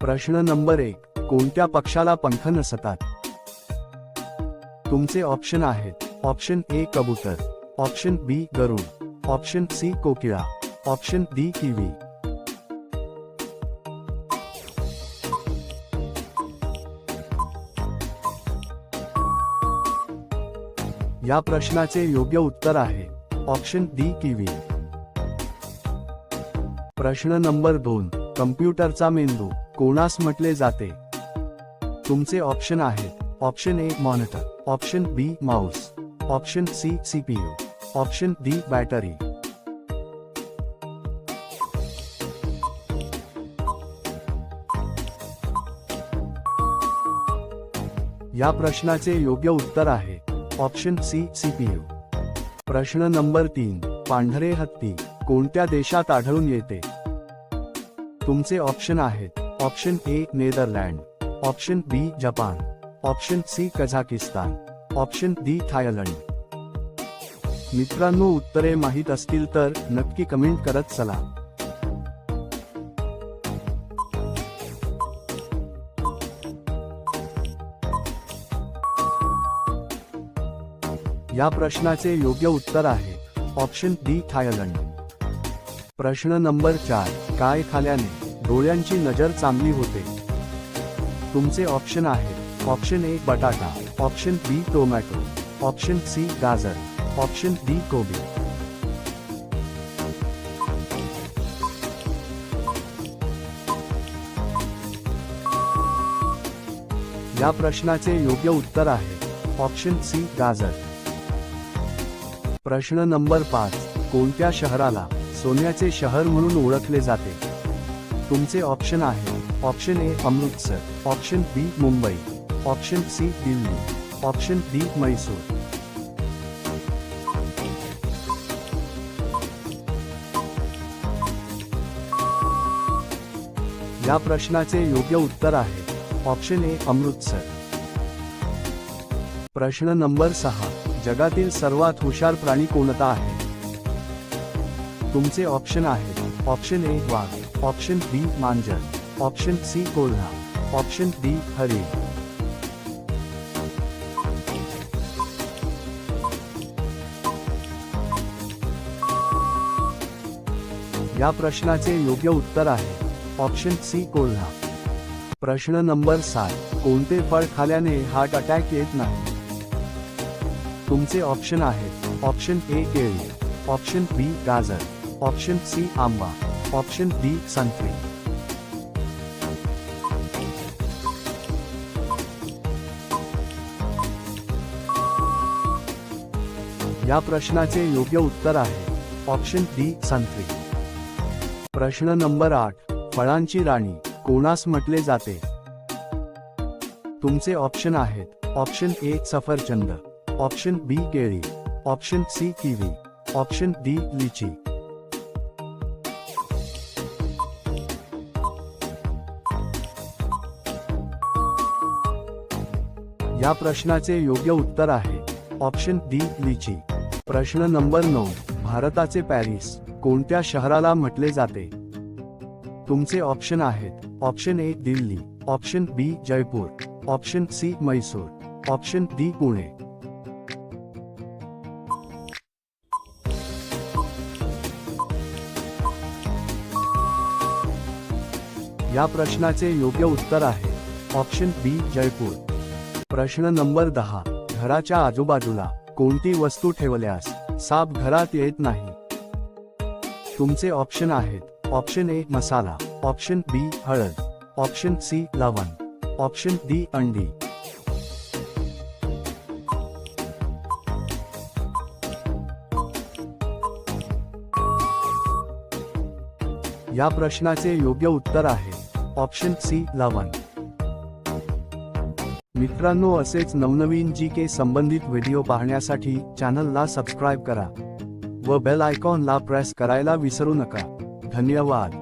प्रश्न नंबर एक कोणत्या पक्षाला पंख नसतात? तुमचे ऑप्शन आहेत. ऑप्शन ए कबूतर. ऑप्शन बी गरुड. Option C कोकिळा. Option D kiwi. या प्रश्नाचे योग्य उत्तर आहे. Option D kiwi. प्रश्न नंबर दोन कम्प्युटरचा मेंदू. कोणास म्हटले जाते? तुमचे ऑप्शन आहेत. Option A monitor. Option B mouse option C CPU. Option D battery. या प्रश्नाचे योग्य उत्तर आहे. Option C CPU. प्रश्न नंबर तीन. पांढरे हत्ती कोणत्या देशात आढळून येते? तुमचे ऑप्शन आहेत. Option A Netherland. Option B Japan. Option C Kazakhstan. Option D Thailand. मित्रांनो उत्तरे माहीत असतील तर नक्की कमेंट करत चला. या प्रश्नाचे योग्य उत्तर आहे. Option D Thailand. प्रश्न नंबर चार काय खाल्याने? डोळ्यांची नजर चांगली होते. तुमचे ऑप्शन आहेत. ऑप्शन ए बटाटा. Option B tomato option C गाजर. ऑप्शन डी कोबी. या प्रश्नाचे योग्य उत्तर आहे. ऑप्शन सी गाजर. प्रश्न नंबर पाच. कोणत्या शहराला सोन्याचे शहर म्हणून ओळखले जाते? तुमचे ऑप्शन आहे. Option A Amritsar. Option B Mumbai. Option C Delhi. Option D Mysore या प्रश्नाचे योग्य उत्तर आहे. Option A Amritsar. प्रश्न नंबर सहा. जगातील सर्वात हुशार प्राणी कोणता आहे? तुमचे ऑप्शन आहे. ऑप्शन ए वाघ. ऑप्शन बी मांजर, ऑप्शन सी कोल्हा, ऑप्शन डी हरिण या प्रश्नाचे योग्य उत्तर आहे, ऑप्शन सी कोल्हा. प्रश्न नंबर सात, कोणते फळ खाल्याने हार्ट अटॅक येत नाही? तुमचे ऑप्शन आहेत, ऑप्शन ए केळी, ऑप्शन बी गाजर, ऑप्शन सी आंबा. ऑप्शन डी संत्री या प्रश्नाचे योग्य उत्तर आहे. ऑप्शन डी संत्री प्रश्न नंबर आठ फळांची राणी कोणास म्हटले जाते? तुमचे ऑप्शन आहेत. ऑप्शन ए सफरचंद. ऑप्शन बी केळी. Option C kiwi. Option D lychee. या प्रश्नाचे योग्य उत्तर आहे. ऑप्शन डी लिची. प्रश्न नंबर नऊ भारताचे पॅरिस कोणत्या शहराला म्हटले जाते? तुमचे ऑप्शन आहेत. Option A Delhi. Option B Jaipur. Option C Mysore. Option D Pune. या प्रश्नाचे योग्य उत्तर आहे. Option B Jaipur. प्रश्न नंबर दहा. घराच्या आजूबाजूला कोणती वस्तू ठेवल्यास साप घरात येत नाही? तुमचे ऑप्शन आहेत. ऑप्शन ए मसाला. ऑप्शन बी हळद. ऑप्शन सी लवण ऑप्शन डी अंडी. या प्रश्नाचे योग्य उत्तर आहे. ऑप्शन सी लवण मित्रांनो असेच नवनवीन जी के संबंधित व्हिडिओ पाहण्यासाठी चॅनलला सबस्क्राईब करा व बेल आयकॉनला प्रेस करायला विसरू नका. धन्यवाद.